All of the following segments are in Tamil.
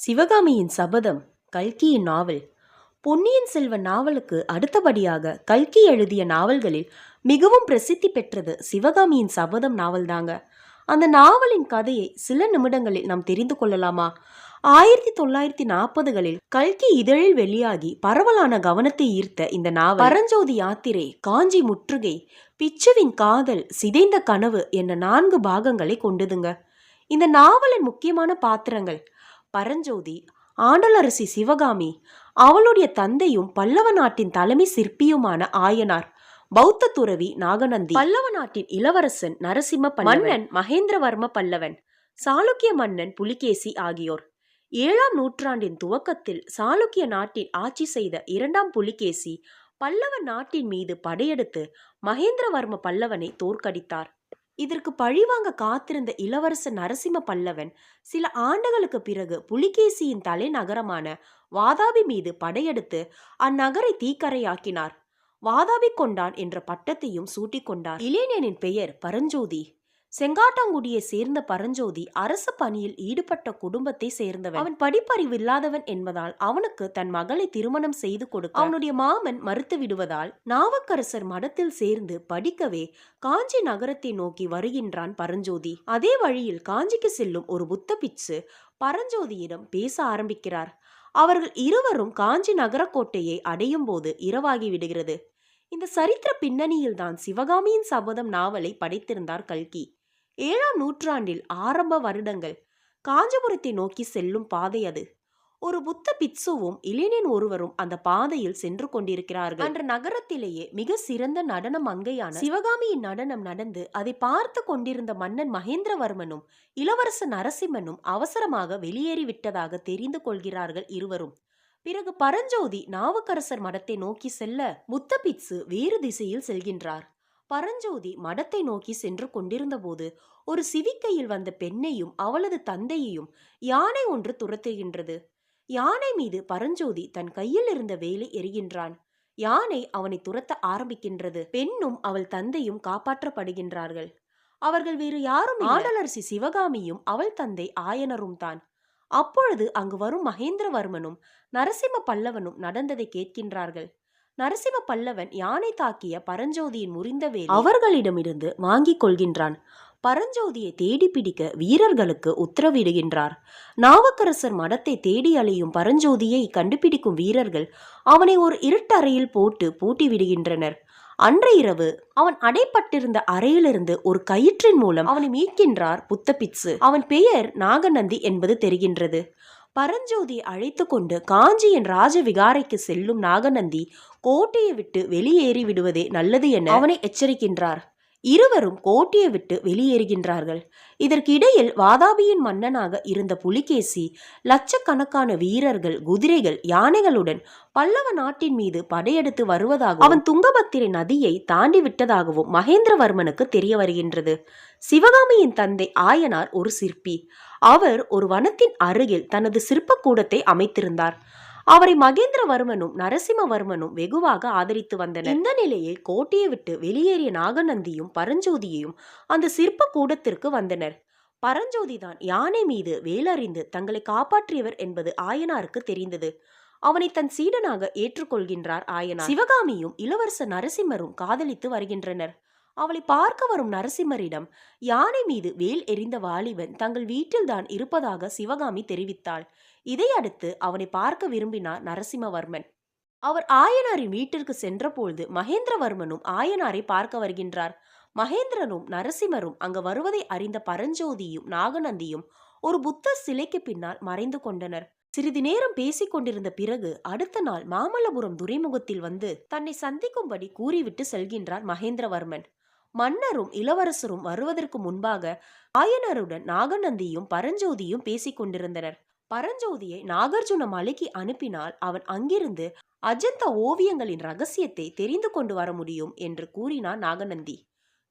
சிவகாமியின் சபதம் கல்கியின் நாவல். பொன்னியின் செல்வன் நாவலுக்கு அடுத்தபடியாக கல்கி எழுதிய நாவல்களில் மிகவும் பிரசித்தி பெற்றது சிவகாமியின் சபதம் நாவல்தாங்க. அந்த நாவலின் கதையை சில நிமிடங்களில் நாம் தெரிந்து கொள்ளலாமா? ஆயிரத்தி தொள்ளாயிரத்தி நாற்பதுகளில் கல்கி இதழில் வெளியாகி பரவலான கவனத்தை ஈர்த்த இந்த நாவல் பரஞ்சோதி யாத்திரை காஞ்சி முற்றுகை பிச்சுவின் காதல் சிதைந்த கனவு என நான்கு பாகங்களை கொண்டதுங்க. இந்த நாவலின் முக்கியமான பாத்திரங்கள் பரஞ்சோதி ஆண்டலரசி சிவகாமி அவளுடைய தந்தையும் பல்லவ நாட்டின் தலைமை சிற்பியுமான ஆயனார் பௌத்த துறவி நாகநந்தி பல்லவ நாட்டின் இளவரசன் நரசிம்ம பல்லவன், மன்னன் மகேந்திரவர்ம பல்லவன் சாளுக்கிய மன்னன் புலிகேசி ஆகியோர். ஏழாம் நூற்றாண்டின் துவக்கத்தில் சாளுக்கிய நாட்டில் ஆட்சி செய்த இரண்டாம் புலிகேசி பல்லவ நாட்டின் மீது படையெடுத்து மகேந்திரவர்ம பல்லவனை தோற்கடித்தார். இதற்கு பழிவாங்க காத்திருந்த இளவரசர் நரசிம்ம பல்லவன் சில ஆண்டுகளுக்கு பிறகு புலிகேசியின் தலைநகரமான வாதாபி மீது படையெடுத்து அந்நகரை தீக்கரையாக்கினார். வாதாபி கொண்டான் என்ற பட்டத்தையும் சூட்டிக்கொண்டார் இளைஞனின் பெயர் பரஞ்சோதி. செங்காட்டாங்குடியை சேர்ந்த பரஞ்சோதி அரசு பணியில் ஈடுபட்ட குடும்பத்தை சேர்ந்தவன். அவன் படிப்பறிவு இல்லாதவன் என்பதால் அவனுக்கு தன் மகளை திருமணம் செய்து கொடுக்க அவனுடைய மாமன் மறுத்து விடுவதால் நாவக்கரசர் மடத்தில் சேர்ந்து படிக்கவே காஞ்சி நகரத்தை நோக்கி வருகின்றான் பரஞ்சோதி. அதே வழியில் காஞ்சிக்கு செல்லும் ஒரு புத்த பிச்சு பரஞ்சோதியிடம் பேச ஆரம்பிக்கிறார். அவர்கள் இருவரும் காஞ்சி நகரக்கோட்டையை அடையும் போது இரவாகி விடுகிறது. இந்த சரித்திர பின்னணியில் தான் சிவகாமியின் சபதம் நாவலை படைத்திருந்தார் கல்கி. ஏழாம் நூற்றாண்டில் ஆரம்ப வருடங்கள். காஞ்சிபுரத்தை நோக்கி செல்லும் பாதை அது. ஒரு புத்த பிட்சுவும் இளைஞன் ஒருவரும் அந்த பாதையில் சென்று கொண்டிருக்கிறார்கள். அன்று நகரத்திலேயே மிக சிறந்த நடனம் அங்கையான சிவகாமியின் நடனம் நடந்து அதை பார்த்து கொண்டிருந்த மன்னன் மகேந்திரவர்மனும் இளவரச நரசிம்மனும் அவசரமாக வெளியேறிவிட்டதாக தெரிந்து கொள்கிறார்கள் இருவரும். பிறகு பரஞ்சோதி நாவுக்கரசர் மடத்தை நோக்கி செல்ல முத்த பிட்சு வேறு திசையில் செல்கின்றார். பரஞ்சோதி மடத்தை நோக்கி சென்று கொண்டிருந்தபோது ஒரு சிவிக்கையில் வந்த பெண்ணையும் அவளது தந்தையையும் யானை ஒன்று துரத்துகின்றது. யானை மீது பரஞ்சோதி தன் கையில் இருந்த வேலை எறிகின்றான். யானை அவனை துரத்த ஆரம்பிக்கின்றது. பெண்ணும் அவள் தந்தையும் காப்பாற்றப்படுகின்றார்கள். அவர்கள் வேறு யாரும் ஆடலரசி சிவகாமியும் அவள் தந்தை ஆயனரும் தான். அப்பொழுது அங்கு வரும் மகேந்திரவர்மனும் நரசிம்ம பல்லவனும் நடந்ததை கேட்கின்றார்கள். நரசிம்ம பல்லவன் யானை தாக்கிய பரஞ்சோதியின் முறிந்த வேலை அவர்களிடமிருந்து வாங்கிக் கொள்கின்றான். பரஞ்சோதியை தேடி பிடிக்க வீரர்களுக்கு உத்தரவிடுகின்றார். நாவக்கரசர் மடத்தை தேடி அலையும் பரஞ்சோதியை கண்டுபிடிக்கும் வீரர்கள் அவனை ஒரு இருட்டறையில் போட்டு பூட்டி விடுகின்றனர் அன்று இரவு அவன் அடைப்பட்டிருந்த அறையிலிருந்து ஒரு கயிற்றின் மூலம் அவனை மீட்கின்றார் புத்தபிட்சு அவன் பெயர் நாகநந்தி என்பது தெரிகின்றது. பரஞ்சோதி அழைத்து கொண்டு காஞ்சியின் ராஜ விகாரைக்கு செல்லும் நாகநந்தி கோட்டையை விட்டு வெளியேறி விடுவதே நல்லது என அவனை எச்சரிக்கின்றார். இருவரும் கோட்டையை விட்டு வெளியேறுகின்றார்கள். இதற்கிடையில் வாதாபியின் மன்னனாக இருந்த புலிகேசி லட்சக்கணக்கான வீரர்கள் குதிரைகள் யானைகளுடன் பல்லவ நாட்டின் மீது படையெடுத்து வருவதாகவும் அவன் துங்கபத்திரை நதியை தாண்டி விட்டதாகவும் மகேந்திரவர்மனுக்கு தெரிய வருகின்றது சிவகாமியின் தந்தை ஆயனார் ஒரு சிற்பி. அவர் ஒரு வனத்தின் அருகில் தனது சிற்பக்கூடத்தை அமைத்திருந்தார். அவரை மகேந்திரவர்மனும் நரசிம்மவர்மனும் வெகுவாக ஆதரித்து வந்தனர். இந்த நிலையில் கோட்டையை விட்டு வெளியேறிய நாகநந்தியும் பரஞ்சோதியையும் அந்த சிற்ப கூடத்திற்கு வந்தனர். பரஞ்சோதி தான் யானை மீது வேலறிந்து தங்களை காப்பாற்றியவர் என்பது ஆயனாருக்கு தெரிந்தது. அவனை தன் சீடனாக ஏற்றுக்கொள்கின்றார் ஆயனார். சிவகாமியும் இளவரசர் நரசிம்மரும் காதலித்து வருகின்றனர். அவளை பார்க்க வரும் நரசிம்மரிடம் யானை மீது வேல் எறிந்த வாலிபன் தங்கள் வீட்டில்தான் இருப்பதாக சிவகாமி தெரிவித்தாள். இதையடுத்து அவனை பார்க்க விரும்பினார் நரசிம்மவர்மன். அவர் ஆயனாரின் வீட்டிற்கு சென்றபொழுது மகேந்திரவர்மனும் ஆயனாரை பார்க்க வருகின்றார். மகேந்திரனும் நரசிம்மரும் அங்கு வருவதை அறிந்த பரஞ்சோதியும் நாகநந்தியும் ஒரு புத்த சிலைக்கு பின்னால் மறைந்து கொண்டனர். சிறிது நேரம் பேசிக் கொண்டிருந்த பிறகு அடுத்த நாள் மாமல்லபுரம் துறைமுகத்தில் வந்து தன்னை சந்திக்கும்படி கூறிவிட்டு செல்கின்றார் மகேந்திரவர்மன். மன்னரும் இளவரசரும் வருவதற்கு முன்பாக ஆயனருடன் நாகநந்தியும் பரஞ்சோதியும் பேசிக் கொண்டிருந்தனர். பரஞ்சோதியை நாகார்ஜுன மலைக்கு அனுப்பினால் அவன் அங்கிருந்து அஜந்த ஓவியங்களின் ரகசியத்தை தெரிந்து கொண்டு வர முடியும் என்று கூறினார் நாகநந்தி.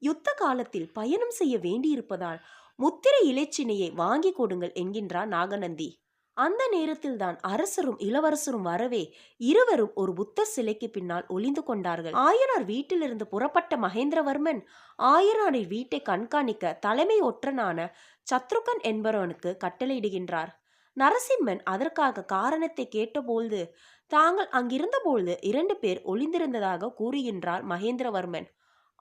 யுத்த காலத்தில் பயணம் செய்ய வேண்டியிருப்பதால் முத்திரை இலைச்சினையை வாங்கி கொடுங்கள் என்கின்றார் நாகநந்தி. அந்த நேரத்தில்தான் அரசரும் இளவரசரும் வரவே இருவரும் ஒரு புத்தர் சிலைக்கு பின்னால் ஒளிந்து கொண்டார்கள். ஆயனார் வீட்டிலிருந்து புறப்பட்ட மகேந்திரவர்மன் ஆயனாரின் வீட்டை கண்காணிக்க தலைமை ஒற்றனான சத்ருகன் என்பவனுக்கு கட்டளையிடுகின்றார். நரசிம்மன் அதற்காக காரணத்தை கேட்டபோது தாங்கள் அங்கிருந்தபோது இரண்டு பேர் ஒளிந்திருந்ததாக கூறுகின்றார் மகேந்திரவர்மன்.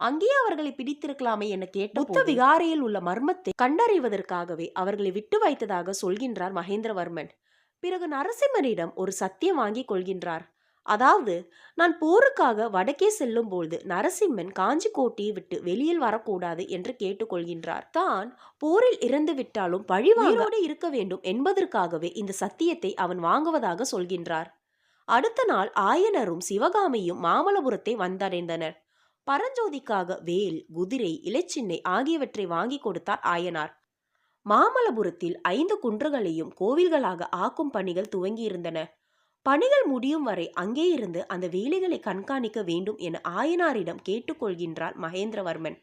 அங்கே அவர்களை பிடித்திருக்கலாமே என கேட்ட புத்த விகாரையில் உள்ள மர்மத்தை கண்டறிவதற்காகவே அவர்களை விட்டு வைத்ததாக சொல்கின்றார் மகேந்திரவர்மன். பிறகு நரசிம்மனிடம் ஒரு சத்தியம் வாங்கிக் கொள்கின்றார். அதாவது நான் போருக்காக வடக்கே செல்லும் பொழுது நரசிம்மன் காஞ்சி கோட்டையை விட்டு வெளியில் வரக்கூடாது என்று கேட்டுக்கொள்கின்றார் தான் போரில் இறந்து விட்டாலும் பழிவாங்கோடு இருக்க வேண்டும் என்பதற்காகவே இந்த சத்தியத்தை அவன் வாங்குவதாக சொல்கின்றார். அடுத்த நாள் ஆயனரும் சிவகாமியும் மாமல்லபுரத்தை வந்தடைந்தனர். பரஞ்சோதிக்காக வேல் குதிரை இலைச்சின்னை ஆகியவற்றை வாங்கி கொடுத்தார் ஆயனார். மாமல்லபுரத்தில் ஐந்து குன்றுகளையும் கோவில்களாக ஆக்கும் பணிகள் துவங்கியிருந்தன. பணிகள் முடியும் வரை அங்கே இருந்து அந்த வேலைகளை கண்காணிக்க வேண்டும் என ஆயனாரிடம் கேட்டுக்கொள்கின்றார் மகேந்திரவர்மன்.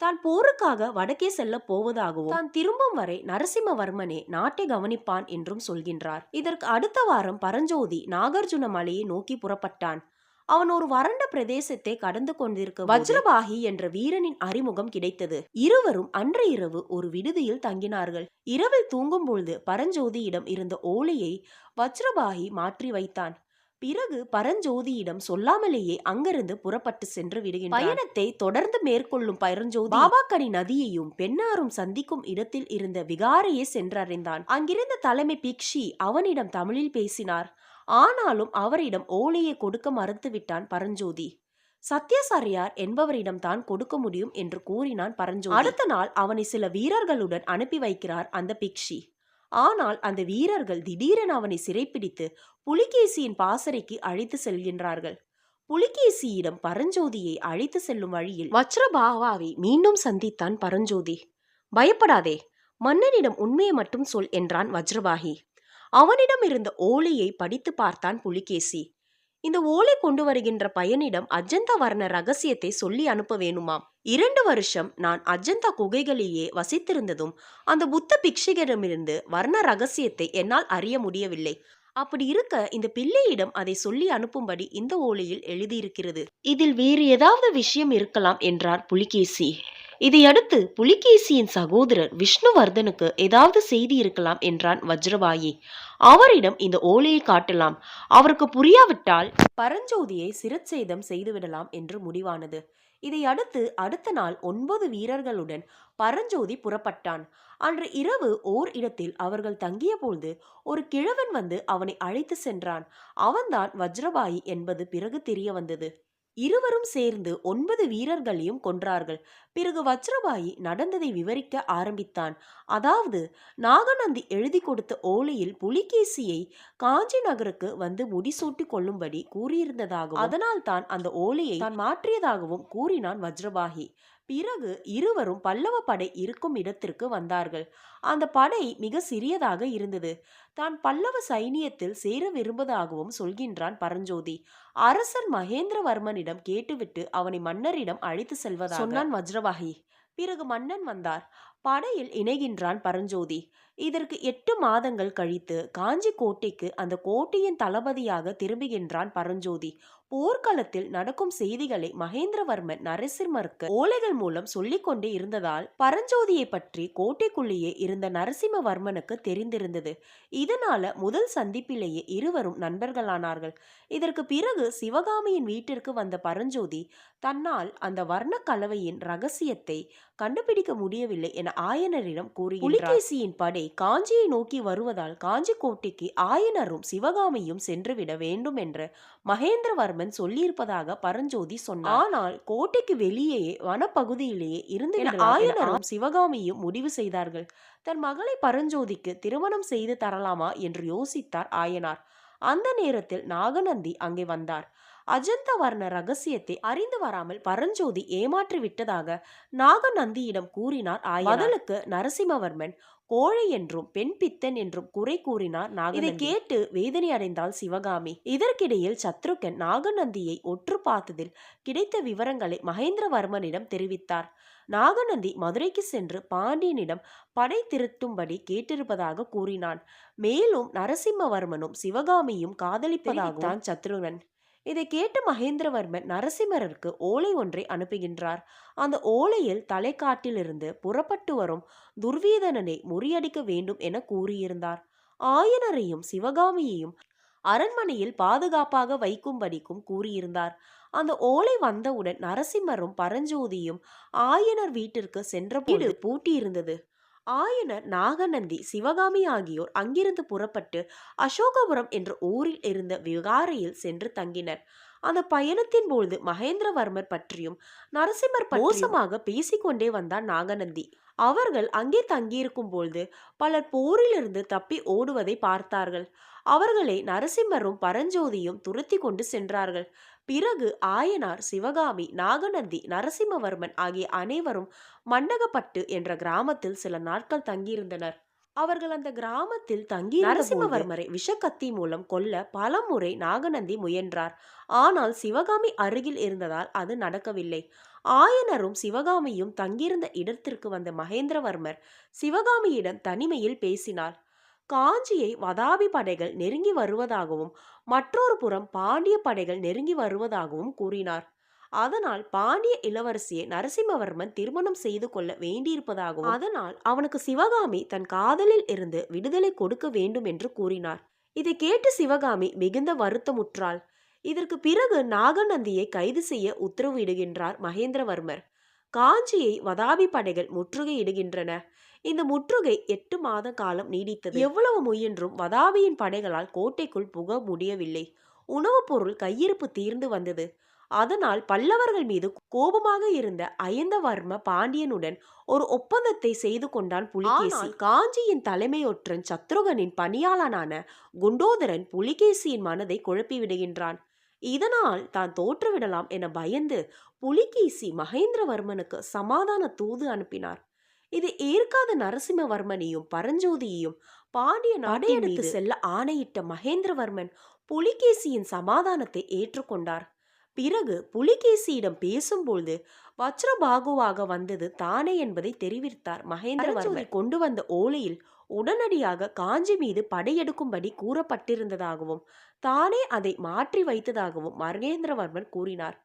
தான் போருக்காக வடக்கே செல்ல போவதாகவும் தான் திரும்பும் வரை நரசிம்மவர்மனே நாட்டை கவனிப்பான் என்றும் சொல்கின்றார். இதற்கு அடுத்த வாரம் பரஞ்சோதி நாகார்ஜுன மலையை நோக்கி புறப்பட்டான். அவன் ஒரு வறண்ட பிரதேசத்தை கடந்து கொண்டிருக்க வஜ்ரபாகி என்ற வீரனின் அறிமுகம் கிடைத்தது. இருவரும் அன்று இரவு ஒரு விடுதியில் தங்கினார்கள். இரவில் தூங்கும் பொழுது பரஞ்சோதியிடம் இருந்த ஓலையை வஜ்ரபாகி மாற்றி வைத்தான். பிறகு பரஞ்சோதியிடம் சொல்லாமலேயே அங்கிருந்து புறப்பட்டு சென்று விடுகின்றான். பயணத்தை தொடர்ந்து மேற்கொள்ளும் பரஞ்சோதி பாபாக்கனி நதியையும் பெண்ணாரும் சந்திக்கும் இடத்தில் இருந்த விகாரையே சென்றடைந்தான் அங்கிருந்த தலைமை பிக்ஷி அவனிடம் தமிழில் பேசினார். ஆனாலும் அவரிடம் ஓலையை கொடுக்க மறுத்துவிட்டான் பரஞ்சோதி. சத்யசாரியார் என்பவரிடம் தான் கொடுக்க முடியும் என்று கூறினான் பரஞ்சோதி. அடுத்த நாள் அவனை சில வீரர்களுடன் அனுப்பி வைக்கிறார் அந்த பிக்ஷி. ஆனால் அந்த வீரர்கள் திடீரென அவனை சிறைப்பிடித்து புலிகேசியின் பாசறைக்கு அழைத்து செல்கின்றார்கள். புலிகேசியிடம் பரஞ்சோதியை அழைத்து செல்லும் வழியில் வச்ரபாவாவை மீண்டும் சந்தித்தான் பரஞ்சோதி. பயப்படாதே மன்னனிடம் உண்மையை மட்டும் சொல் என்றான் வஜ்ரபாகி. அவனிடம் இருந்த ஓலையை படித்து பார்த்தான் புலிகேசி. இந்த ஓலை கொண்டு வருகின்ற பயனிடம் அஜந்தா வர்ண ரகசியத்தை சொல்லி அனுப்ப வேணுமாம். இரண்டு வருஷம் நான் அஜந்தா குகைகளிலேயே வசித்திருந்ததும் அந்த புத்த பிக்ஷிகரிடமிருந்து வர்ண ரகசியத்தை என்னால் அறிய முடியவில்லை. அப்படி இருக்க இந்த பிள்ளையிடம் அதை சொல்லி அனுப்பும்படி இந்த ஓலையில் எழுதியிருக்கிறது. இதில் வேறு ஏதாவது விஷயம் இருக்கலாம் என்றார் புலிகேசி. இதையடுத்து புலிகேசியின் சகோதரர் விஷ்ணுவர்தனுக்கு ஏதாவது செய்தி இருக்கலாம் என்றான் வஜ்ரபாயி அவரிடம் இந்த ஓலையை காட்டலாம். அவருக்கு புரியாவிட்டால் பரஞ்சோதியை சிரச்சேதம் செய்துவிடலாம் என்று முடிவானது. இதையடுத்து அடுத்த நாள் ஒன்பது வீரர்களுடன் பரஞ்சோதி புறப்பட்டான். அன்று இரவு ஓர் இடத்தில் அவர்கள் தங்கிய பொழுது ஒரு கிழவன் வந்து அவனை அழைத்து சென்றான். அவன்தான் வஜ்ரபாயி என்பது பிறகு தெரிய வந்தது இருவரும் சேர்ந்து ஒன்பது வீரர்களையும் கொன்றார்கள். பிறகு வஜ்ரபாயி நடந்ததை விவரிக்க ஆரம்பித்தான். அதாவது நாகநந்தி எழுதி கொடுத்த ஓலையில் புலிகேசியை காஞ்சி நகருக்கு வந்து முடிசூட்டி கொள்ளும்படி கூறியிருந்ததாகவும் அதனால் தான் அந்த ஓலையை தான் மாற்றியதாகவும் கூறினான் வஜ்ரபாகி பிறகு இருவரும் பல்லவ படை இருக்கும் இடத்திற்கு வந்தார்கள். அந்த படை மிக சிறியதாக இருந்தது. தான் பல்லவ சைனியத்தில் சேர விரும்புவதாகவும் சொல்கின்றான் பரஞ்சோதி. அரசன் மகேந்திரவர்மனிடம் கேட்டுவிட்டு அவனை மன்னரிடம் அழைத்து செல்வதாக சொன்னான் வஜ்ரவாகி. பிறகு மன்னன் வந்தார். படையில் இணைகின்றான் பரஞ்சோதி. இதற்கு எட்டு மாதங்கள் கழித்து காஞ்சி கோட்டைக்கு அந்த கோட்டையின் தளபதியாக திரும்புகின்றான் பரஞ்சோதி. போர்க்களத்தில் நடக்கும் செய்திகளை மகேந்திரவர்மன் நரசிம்மருக்கு ஓலைகள் மூலம் சொல்லிக் கொண்டே இருந்ததால் பரஞ்சோதியை பற்றி கோட்டைக்குள்ளேயே இருந்த நரசிம்மவர்மனுக்கு தெரிந்திருந்தது. இதனால முதல் சந்திப்பிலேயே இருவரும் நண்பர்களானார்கள். இதற்கு பிறகு சிவகாமியின் வீட்டிற்கு வந்த பரஞ்சோதி தன்னால் அந்த வர்ண கலவையின் ரகசியத்தை கண்டுபிடிக்க முடியவில்லை என ஆயனரிடம் கூறி புலிகேசியின் படை காஞ்சியை நோக்கி வருவதால் காஞ்சி கோட்டைக்கு ஆயனரும் சிவகாமியும் சென்றுவிட வேண்டும் என்று மகேந்திரவர்மன் சொல்லியிருப்பதாக பரஞ்சோதி சொன்னார். ஆனால் கோட்டைக்கு வெளியே வனப்பகுதியிலேயே இருந்து ஆயனரும் சிவகாமியும் முடிவு செய்தார்கள். தன் மகளை பரஞ்சோதிக்கு திருமணம் செய்து தரலாமா என்று யோசித்தார் ஆயனார். அந்த நேரத்தில் நாகநந்தி அங்கே வந்தார். அஜந்த வர்ண ரகசியத்தை அறிந்து வராமல் பரஞ்சோதி ஏமாற்றி விட்டதாக நாகநந்தியிடம் கூறினார் பதிலுக்கு நரசிம்மவர்மன் கோழை என்றும் பெண் பித்தன் என்றும் குறை கூறினார் இதை கேட்டு வேதனை அடைந்தாள் சிவகாமி. இதற்கிடையில் சத்ருகன் நாகநந்தியை ஒற்று பார்த்ததில் கிடைத்த விவரங்களை மகேந்திரவர்மனிடம் தெரிவித்தார். நாகநந்தி மதுரைக்கு சென்று பாண்டியனிடம் படை திருத்தும்படி கேட்டிருப்பதாக கூறினான். மேலும் நரசிம்மவர்மனும் சிவகாமியும் காதலிப்பதாகத்தான் சத்ருகன். இதை கேட்டு மகேந்திரவர்மன் நரசிம்மருக்கு ஓலை ஒன்றை அனுப்புகின்றார். அந்த ஓலையில் தலைக்காட்டிலிருந்து புறப்பட்டு வரும் துர்வீதனனை முறியடிக்க வேண்டும் என கூறியிருந்தார். ஆயனரையும் சிவகாமியையும் அரண்மனையில் பாதுகாப்பாக வைக்கும்படிக்கும் கூறியிருந்தார். அந்த ஓலை வந்தவுடன் நரசிம்மரும் பரஞ்சோதியும் ஆயனர் வீட்டிற்கு சென்ற வீடு. பூட்டியிருந்தது. ஆயனர் நாகநந்தி சிவகாமி ஆகியோர் அங்கிருந்து புறப்பட்டு அசோகபுரம் என்ற ஊரில் இருந்த விகாரையில் சென்று தங்கினர். அந்த பயணத்தின் பொழுது மகேந்திரவர்மர் பற்றியும் நரசிம்மர் மோசமாக பேசிக்கொண்டே வந்தார் நாகநந்தி. அவர்கள் அங்கே தங்கியிருக்கும் பொழுது பலர் போரிலிருந்து தப்பி ஓடுவதை பார்த்தார்கள். அவர்களை நரசிம்மரும் பரஞ்சோதியும் துரத்தி கொண்டு சென்றார்கள். பிறகு ஆயனார் சிவகாமி நாகநந்தி நரசிம்மவர்மன் ஆகிய அனைவரும் மண்டகப்பட்டு என்ற கிராமத்தில் சில நாட்கள் தங்கியிருந்தனர். அவர்கள் அந்த கிராமத்தில் தங்கி நரசிம்மவர்மரை விஷக்கத்தி மூலம் கொல்ல பலமுறை நாகநந்தி முயன்றார். ஆனால் சிவகாமி அருகில் இருந்ததால் அது நடக்கவில்லை. ஆயனரும் சிவகாமியும் தங்கியிருந்த இடத்திற்கு வந்த மகேந்திரவர்மர் சிவகாமியிடம் தனிமையில் பேசினார். காஞ்சியை வதாபி படைகள் நெருங்கி வருவதாகவும் மற்றொரு புறம் பாண்டிய படைகள் நெருங்கி வருவதாகவும் கூறினார். அதனால் பாண்டிய இளவரசியை நரசிம்மவர்மன் திருமணம் செய்து கொள்ள வேண்டியிருப்பதாகவும் அதனால் அவனுக்கு சிவகாமி தன் காதலில் இருந்து விடுதலை கொடுக்க வேண்டும் என்று கூறினார். இதை கேட்டு சிவகாமி மிகுந்த வருத்தமுற்றாள். இதற்கு பிறகு நாகநந்தியை கைது செய்ய உத்தரவிடுகின்றார் மகேந்திரவர்மர். காஞ்சியை வதாபி படைகள் முற்றுகையிடுகின்றன. இந்த முற்றுகை எட்டு மாத காலம் நீடித்தது. எவ்வளவு முயன்றும் வதாபியின் படைகளால் கோட்டைக்குள் புக முடியவில்லை. உணவுப் பொருள் கையிருப்பு தீர்ந்து வந்தது. அதனால் பல்லவர்கள் மீது கோபமாக இருந்த அயந்தவர்ம பாண்டியனுடன் ஒரு ஒப்பந்தத்தை செய்து கொண்டான் புலிகேசி. காஞ்சியின் தலைமையொற்றன் சத்ருகனின் பணியாளனான குண்டோதரன் புலிகேசியின் மனதை குழப்பி விடுகின்றான். இதனால் தான் தோற்றுவிடலாம் என பயந்து புலிகேசி மகேந்திரவர்மனுக்கு சமாதான தூது அனுப்பினார். இதை ஏற்காத நரசிம்மவர்மனையும் பரஞ்சோதியையும் பாண்டிய நாடையெடுத்து செல்ல ஆணையிட்ட மகேந்திரவர்மன் புலிகேசியின் சமாதானத்தை ஏற்றுக்கொண்டார். பிறகு புலிகேசியிடம் பேசும்பொழுது வஜ்ரபாகுவாக வந்தது தானே என்பதை தெரிவித்தார் மகேந்திரவர்மன். கொண்டு வந்த ஓலையில் உடனடியாக காஞ்சி மீது படையெடுக்கும்படி கூறப்பட்டிருந்ததாகவும் தானே அதை மாற்றி வைத்ததாகவும் மகேந்திரவர்மன் கூறினார்.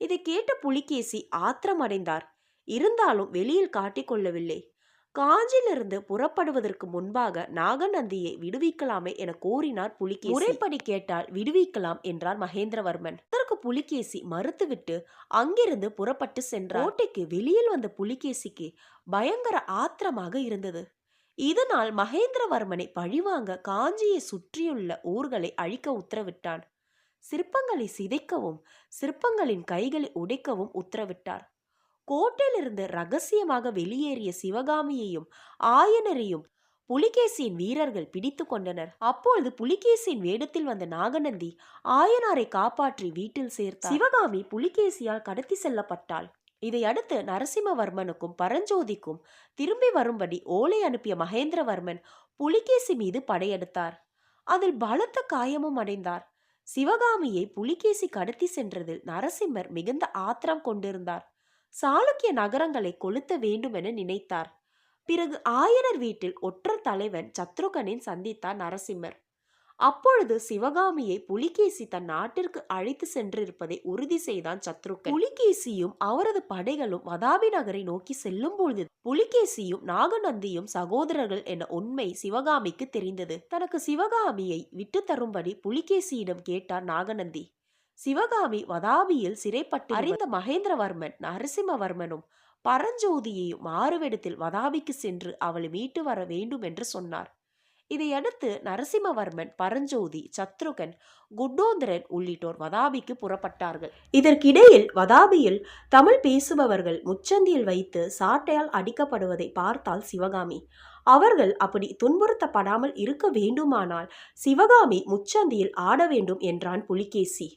இதை கேட்ட புலிகேசி ஆத்திரமடைந்தார். இருந்தாலும் வெளியில் காட்டிக்கொள்ளவில்லை காஞ்சியிலிருந்து புறப்படுவதற்கு முன்பாக நாகநந்தியை விடுவிக்கலாமே என கோரினார் புலிகேசி. முறைப்படி கேட்டால் விடுவிக்கலாம் என்றார் மகேந்திரவர்மன். அதற்கு புலிகேசி மறுத்துவிட்டு அங்கிருந்து புறப்பட்டு சென்றார். கோட்டைக்கு வெளியில் வந்த புலிகேசிக்கு பயங்கர ஆத்திரமாக இருந்தது. இதனால் மகேந்திரவர்மனை பழிவாங்க காஞ்சியை சுற்றியுள்ள ஊர்களை அழிக்க உத்தரவிட்டான். சிற்பங்களை சிதைக்கவும் சிற்பங்களின் கைகளை உடைக்கவும் உத்தரவிட்டார். கோட்டையிலிருந்து ரகசியமாக வெளியேறிய சிவகாமியையும் ஆயனரையும் புலிகேசியின் வீரர்கள் பிடித்து கொண்டனர். அப்பொழுது புலிகேசியின் வேடத்தில் வந்த நாகநந்தி ஆயனாரை காப்பாற்றி வீட்டில் சேர்த்தார். சிவகாமி புலிகேசியால் கடத்தி செல்லப்பட்டாள். இதையடுத்து நரசிம்மவர்மனுக்கும் பரஞ்சோதிக்கும் திரும்பி வரும்படி ஓலை அனுப்பிய மகேந்திரவர்மன் புலிகேசி மீது படையெடுத்தார். அதில் பலத்த காயமும் அடைந்தார். சிவகாமியை புலிகேசி கடத்தி சென்றதில் நரசிம்மர் மிகுந்த ஆத்திரம் கொண்டிருந்தார். சாளுக்கிய நகரங்களை கொளுத்த வேண்டுமென நினைத்தார். பிறகு ஆயனர் வீட்டில் ஒற்றர் தலைவன் சத்ருகனின் சந்தித்தார் நரசிம்மர். அப்பொழுது சிவகாமியை புலிகேசி தன் நாட்டிற்கு அழைத்து சென்றிருப்பதை உறுதி செய்தான் சத்ருகன். புலிகேசியும் அவரது படைகளும் வதாபி நகரை நோக்கி செல்லும் பொழுது புலிகேசியும் நாகநந்தியும் சகோதரர்கள் என உண்மை சிவகாமிக்கு தெரிந்தது. தனக்கு சிவகாமியை விட்டு தரும்படி புலிகேசியிடம் கேட்டார் நாகநந்தி. சிவகாமி வதாபியில் சிறைப்பட்டு அறிந்த மகேந்திரவர்மன் நரசிம்மவர்மனும் பரஞ்சோதியையும் மாறுவேடத்தில் வதாபிக்கு சென்று அவளை மீட்டு வர வேண்டும் என்று சொன்னார். இதையடுத்து நரசிம்மவர்மன் பரஞ்சோதி சத்ருகன் குண்டோந்தரன் உள்ளிட்டோர் வதாபிக்கு புறப்பட்டார்கள். இதற்கிடையில் வதாபியில் தமிழ் பேசுபவர்கள் முச்சந்தியில் வைத்து சாட்டையால் அடிக்கப்படுவதை பார்த்தால் சிவகாமி. அவர்கள் அப்படி துன்புறுத்தப்படாமல் இருக்க வேண்டுமானால் சிவகாமி முச்சந்தியில் ஆட வேண்டும் என்றான் புலிகேசி.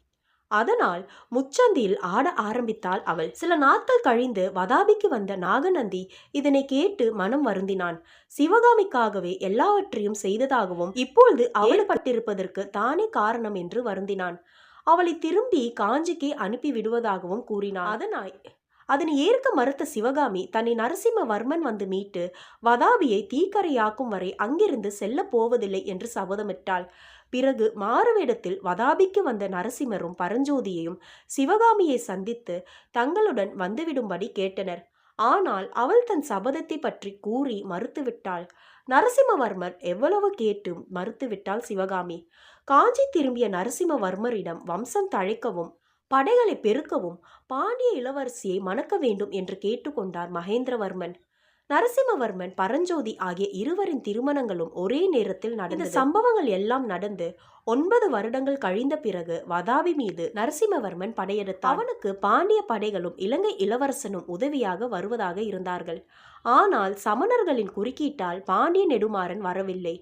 அதனால் முச்சந்தியில் ஆட ஆரம்பித்தாள் அவள். சில நாட்கள் கழிந்து வதாபிக்கு வந்த நாகநந்தி இதனை கேட்டு மனம் வருந்தினான். சிவகாமிக்காகவே எல்லாவற்றையும் செய்ததாகவும் இப்பொழுது அவளப்பட்டிருப்பதற்கு தானே காரணம் என்று வருந்தினான். அவளை திரும்பி காஞ்சிக்கே அனுப்பி விடுவதாகவும் கூறினான். அதனாய் அதனை ஏற்க மறுத்த சிவகாமி தன்னை நரசிம்மவர்மன் வந்து மீட்டு வதாபியை தீக்கரையாக்கும் வரை அங்கிருந்து செல்லப் போவதில்லை என்று சபதமிட்டாள். பிறகு மாறுவேடத்தில் வதாபிக்கு வந்த நரசிம்மரும் பரஞ்சோதியையும் சிவகாமியை சந்தித்து தங்களுடன் வந்துவிடும்படி கேட்டனர். ஆனால் அவள் தன் சபதத்தை பற்றி கூறி மறுத்துவிட்டாள். நரசிம்மவர்மர் எவ்வளவு கேட்டும் மறுத்துவிட்டாள் சிவகாமி. காஞ்சி திரும்பிய நரசிம்மவர்மரிடம் வம்சம் தழைக்கவும் படைகளை பெருக்கவும் பாண்டிய இளவரசியை மணக்க வேண்டும் என்று கேட்டுக்கொண்டார் மகேந்திரவர்மன். நரசிம்மவர்மன் பரஞ்சோதி ஆகிய இருவரின் திருமணங்களும் ஒரே நேரத்தில் நடந்த சம்பவங்கள் எல்லாம் நடந்து ஒன்பது வருடங்கள் கழிந்த பிறகு வதாபி மீது நரசிம்மவர்மன் படையெடுத்தார். அவனுக்கு பாண்டிய படைகளும் இலங்கை இளவரசனும் உதவியாக வருவதாக இருந்தார்கள். ஆனால் சமணர்களின் குறுக்கீட்டால் பாண்டிய நெடுமாறன் வரவில்லை.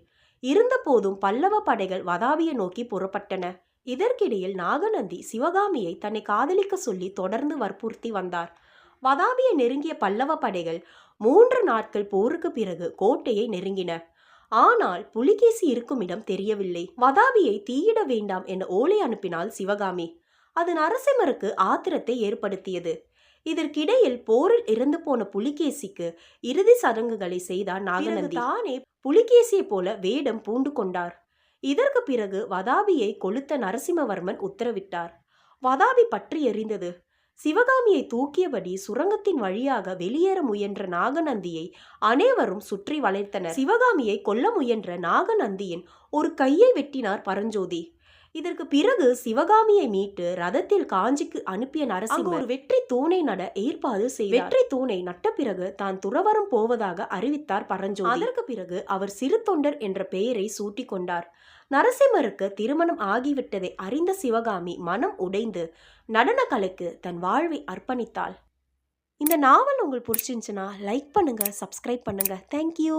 இருந்தபோதும் பல்லவ படைகள் வதாபியை நோக்கி புறப்பட்டன. இதற்கிடையில் நாகநந்தி சிவகாமியை தன்னை காதலிக்க சொல்லி தொடர்ந்து வற்புறுத்தி வந்தார். வதாபியை நெருங்கிய பல்லவ படைகள் மூன்று நாட்கள் போருக்கு பிறகு கோட்டையை நெருங்கின. ஆனால் புலிகேசி இருக்கும் இடம் தெரியவில்லை. வதாபியை தீயிட வேண்டாம் என ஓலை அனுப்பினாள் சிவகாமி. அது நரசிம்மருக்கு ஆத்திரத்தை ஏற்படுத்தியது. இதற்கிடையில் போரில் இறந்து போன புலிகேசிக்கு இறுதி சடங்குகளை செய்தார் நாகநந்தி. தானே புலிகேசியை போல வேடம் பூண்டு கொண்டார். இதற்கு பிறகு வதாபியை கொளுத்த நரசிம்மவர்மன் உத்தரவிட்டார். வதாபி பற்றி எரிந்தது சிவகாமியை தூக்கியபடி சுரங்கத்தின் வழியாக வெளியேற முயன்ற நாகநந்தியை அனைவரும் சுற்றி வளைத்தனர். சிவகாமியை கொல்ல முயன்ற நாகநந்தியின் ஒரு கையை வெட்டினார் பரஞ்சோதி. இதற்கு பிறகு சிவகாமியை மீட்டு ரதத்தில் காஞ்சிக்கு அனுப்பிய நரசிம்மர். ஒரு வெற்றி தூணை நட ஏற்பாடு செய்தார். வெற்றி தூணை நட்ட பிறகு தான் துறவரம் போவதாக அறிவித்தார் பரஞ்சோதி. அதற்கு பிறகு அவர் சிறு தொண்டர் என்ற பெயரை சூட்டிக் கொண்டார். நரசிம்மருக்கு திருமணம் ஆகிவிட்டதை அறிந்த சிவகாமி மனம் உடைந்து நடன கலைக்கு தன் வாழ்வை அர்ப்பணித்தாள். இந்த நாவல் உங்களுக்கு பிடிச்சிருந்துச்சுன்னா லைக் பண்ணுங்கள் சப்ஸ்கிரைப் பண்ணுங்கள் தேங்க்யூ